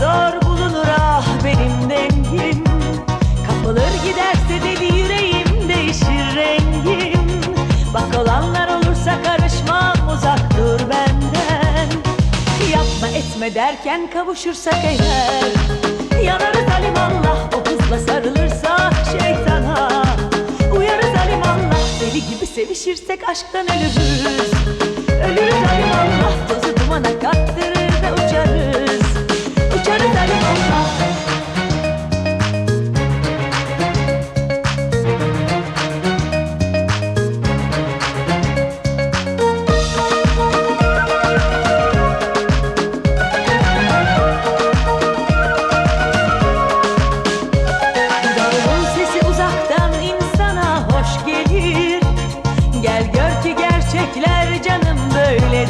zor bulunur ah benim dengim Kapılır giderse deli yüreğim değişir rengim. Bak olanlar olursa karışmam uzak dur benden. Yapma etme derken kavuşursak eğer. Yanarız alimallah o kızla sarılırsa şeytana. Uyarız alimallah deli gibi sevişirsek aşktan Ölürüz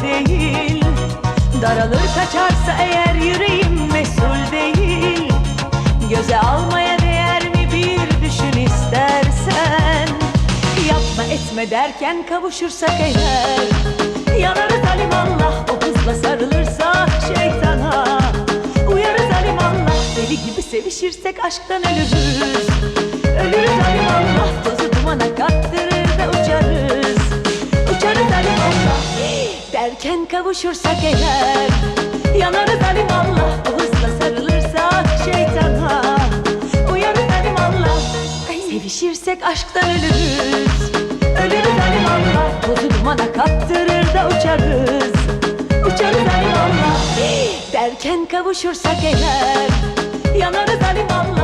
değil. Daralır kaçarsa eğer yüreğim mesul değil. Göze almaya değer mi bir düşün istersen. Yapma etme derken kavuşursak eğer. Yanarız alimallah o kızla sarılırsa şeytana. Uyarız alimallah deli gibi sevişirsek aşktan ölürüz. Ölürüz alimallah tozu dumana kattırır derken kavuşursak eğer Yanarız alimallah o hızla sarılırsa şeytana. Uyarız alimallah sevişirsek aşktan ölürüz. Ölürüz alimallah tozu dumana kattırır da uçarız. Uçarız alimallah derken kavuşursak eğer Yanarız alimallah